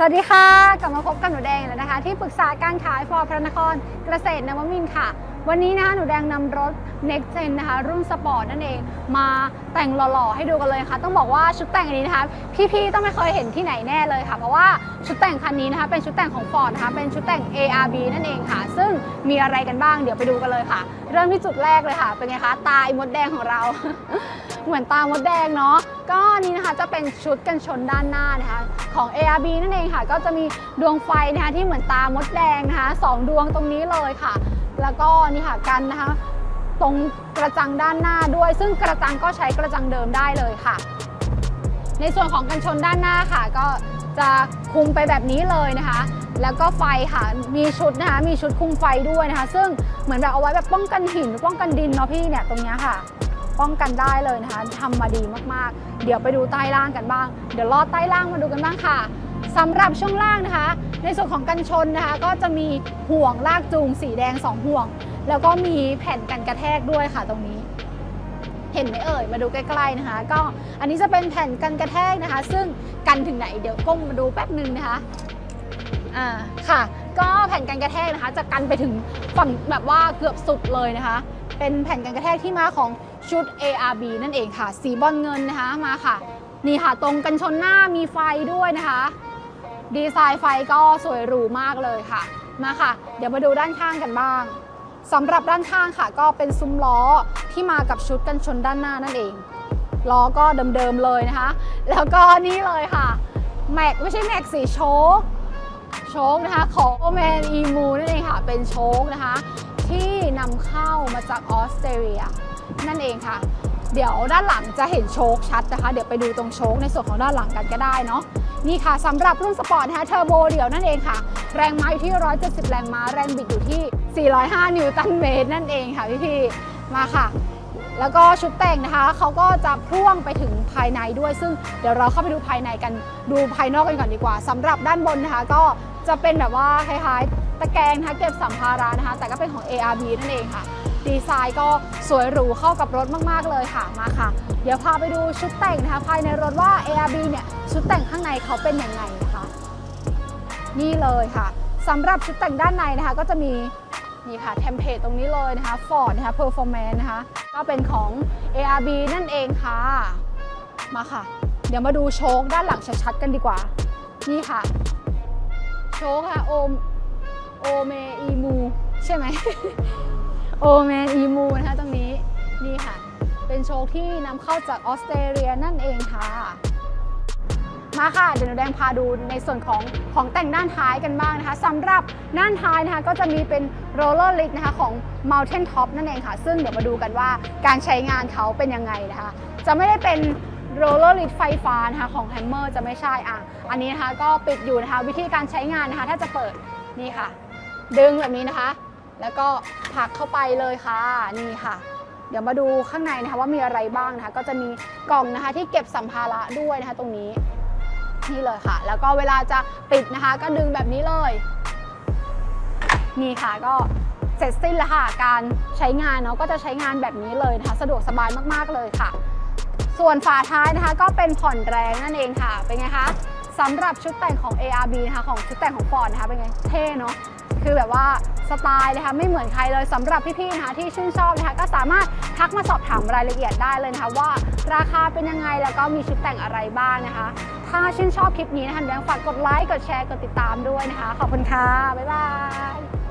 สวัสดีค่ะ กลับมาพบกับหนูแดงแล้วนะคะ ที่ปรึกษาการขายฟอร์พระนครเกษตรนวมินค่ะ วันนี้นะคะหนูแดงนำรถ Next Gen นะคะ รุ่นสปอร์ตนั่นเอง มาแต่งหล่อๆ ให้ดูกันเลยค่ะ ต้องบอกว่าชุดแต่งอันนี้นะคะ พี่ๆ ต้องไม่เคยเห็นที่ไหนแน่เลยค่ะ เพราะว่าชุดแต่งคันนี้นะคะ เป็นชุดแต่งของ Ford นะคะ เป็นชุดแต่ง ARB นั่นเองค่ะ ซึ่งมีอะไรกันบ้าง เดี๋ยวไปดูกันเลยค่ะ เริ่มที่จุดแรกเลยค่ะ เป็นไงคะ ตาไอ้มดแดงของเรา เหมือนตามดแดงเนาะ ก็นี่นะคะจะเป็นชุดกันชนด้านหน้านะคะของ ARB นั่นเองค่ะ ก็จะมีดวงไฟนะคะที่เหมือนตามดแดงนะคะสองดวงตรงนี้เลยค่ะ แล้วก็นี่ค่ะกันนะคะ ตรงกระจังด้านหน้าด้วย ซึ่งกระจังก็ใช้กระจังเดิมได้เลยค่ะ ในส่วนของกันชนด้านหน้าค่ะ ก็จะคุมไปแบบนี้เลยนะคะ แล้วก็ไฟค่ะ มีชุดนะคะ มีชุดคุมไฟด้วยนะคะ ซึ่งเหมือนแบบเอาไว้แบบป้องกันหิน ป้องกันดินเนาะพี่เนี่ยตรงเนี้ยค่ะ ป้องกันได้เลยนะคะทำมาดีมากๆ เดี๋ยวไปดูใต้ล่างกันบ้าง เดี๋ยวลอดใต้ล่างมาดูกันบ้างค่ะ สำหรับช่วงล่างนะคะ ในส่วนของกันชนนะคะ ก็จะมีห่วงลากจูงสีแดง 2 ห่วง แล้วก็มีแผ่นกันกระแทกด้วยค่ะตรงนี้ เห็นไหมเอ่ย มาดูใกล้ๆนะคะ ก็อันนี้จะเป็นแผ่นกันกระแทกนะคะ ซึ่งกันถึงไหนเดี๋ยวก้มมาดูแป๊บหนึ่งนะคะอ่าค่ะ ก็แผ่นกันกระแทกนะคะ จะกันไปถึงฝั่งแบบว่าเกือบสุดเลยนะคะ เป็นแผ่นกันกระแทกที่มาของชุด ARB นั่นเองค่ะ สีบอลเงินนะคะมาค่ะ นี่ค่ะตรงกันชนหน้ามีไฟด้วยนะคะ ดีไซน์ไฟก็สวยหรูมากเลยค่ะ มาค่ะ เดี๋ยวมาดูด้านข้างกันบ้างสำหรับด้านข้างค่ะ ก็เป็นซุ้มล้อที่มากับชุดกันชนด้านหน้านั่นเองล้อก็เดิมๆเลยนะคะ แล้วก็นี่เลยค่ะแม็กไม่ใช่แม็กสีโชคโชคนะคะของโอแมนอีมูนั่นเองค่ะ เป็นโชคนะคะ ที่นำเข้ามาจากออสเตรเลียนั่นเองค่ะ เดี๋ยวด้านหลังจะเห็นโชคชัดนะคะ เดี๋ยวไปดูตรงโชคในส่วนของด้านหลังกันก็ได้เนาะนี่ค่ะสำหรับรุ่นสปอร์ตนะคะเทอร์โบเดี่ยวนั่นเองค่ะ แรงม้าอยู่ที่ 170 แรงม้า แรงบิดอยู่ที่ 405 นิวตันเมตรนั่นเองค่ะพี่ๆมาค่ะ แล้วก็ชุดแต่งนะคะเขาก็จะพ่วงไปถึงภายในด้วย ซึ่งเดี๋ยวเราเข้าไปดูภายในกันดูภายนอกกันก่อนดีกว่าสำหรับด้านบนนะคะก็จะเป็นแบบว่าคล้ายๆตะแกรงนะคะเก็บสัมภาระนะคะ แต่ก็เป็นของ ARB นั่นเองค่ะ ดีไซน์ก็สวยหรูเข้ากับรถมากๆเลยค่ะมาค่ะ เดี๋ยวพาไปดูชุดแต่งนะคะภายในรถว่า ARB เนี่ยชุดแต่งข้างในเขาเป็นยังไงนะคะ นี่เลยค่ะสำหรับชุดแต่งด้านในนะคะ ก็จะมีนี่ค่ะเทมเพลตตรงนี้เลยนะคะ Ford นะคะ Performance นะคะ ก็เป็นของ ARB นั่นเองค่ะ มาค่ะ เดี๋ยวมาดูโชคด้านหลังชัดๆกันดีกว่า นี่ค่ะ โชคค่ะโอมโอเมอีมู ใช่ไหม โอแมนอีมูนะคะตรงนี้นี่ค่ะ เป็นโชคที่นำเข้าจากออสเตรเลียนั่นเองค่ะ มาค่ะเดี๋ยวหนูแดงพาดูในส่วนของของแต่งด้านท้ายกันบ้างนะคะสำหรับด้านท้ายนะคะก็จะมีเป็นโรลเลอร์ลิกนะคะของ Mountain Top นั่นเองค่ะ ซึ่งเดี๋ยวมาดูกันว่าการใช้งานเขาเป็นยังไงนะคะ จะไม่ได้เป็นโรลเลอร์ลิกไฟฟ้านะคะของ Hammer จะไม่ใช่อะ อันนี้นะคะก็ปิดอยู่นะคะ วิธีการใช้งานนะคะ ถ้าจะเปิดนี่ค่ะ ดึงแบบนี้นะคะ แล้วก็ผักเข้าไปเลยค่ะนี่ค่ะ เดี๋ยวมาดูข้างในนะคะว่ามีอะไรบ้างนะคะ ก็จะมีกล่องนะคะที่เก็บสัมภาระด้วยนะคะ ตรงนี้นี่เลยค่ะ แล้วก็เวลาจะปิดนะคะ ก็ดึงแบบนี้เลย นี่ค่ะก็เสร็จสิ้นแล้วค่ะ การใช้งานเนาะก็จะใช้งานแบบนี้เลยนะคะ สะดวกสบายมากๆเลยค่ะ ส่วนฝาท้ายนะคะก็เป็นผ่อนแรงนั่นเองค่ะเป็นไงคะสำหรับชุดแต่งของ ARB นะคะของชุดแต่งของ Ford นะคะเป็นไงเท่เนาะ คือแบบว่าสไตล์นะคะไม่เหมือนใครเลยสำหรับพี่ๆนะคะที่ชื่นชอบนะคะก็สามารถทักมาสอบถามรายละเอียดได้เลยนะคะว่าราคาเป็นยังไงแล้วก็มีชุดแต่งอะไรบ้างนะคะ ถ้าชื่นชอบคลิปนี้นะคะอย่าลืมฝากกดไลค์กดแชร์กดติดตามด้วยนะคะ ขอบคุณค่ะบ๊ายบาย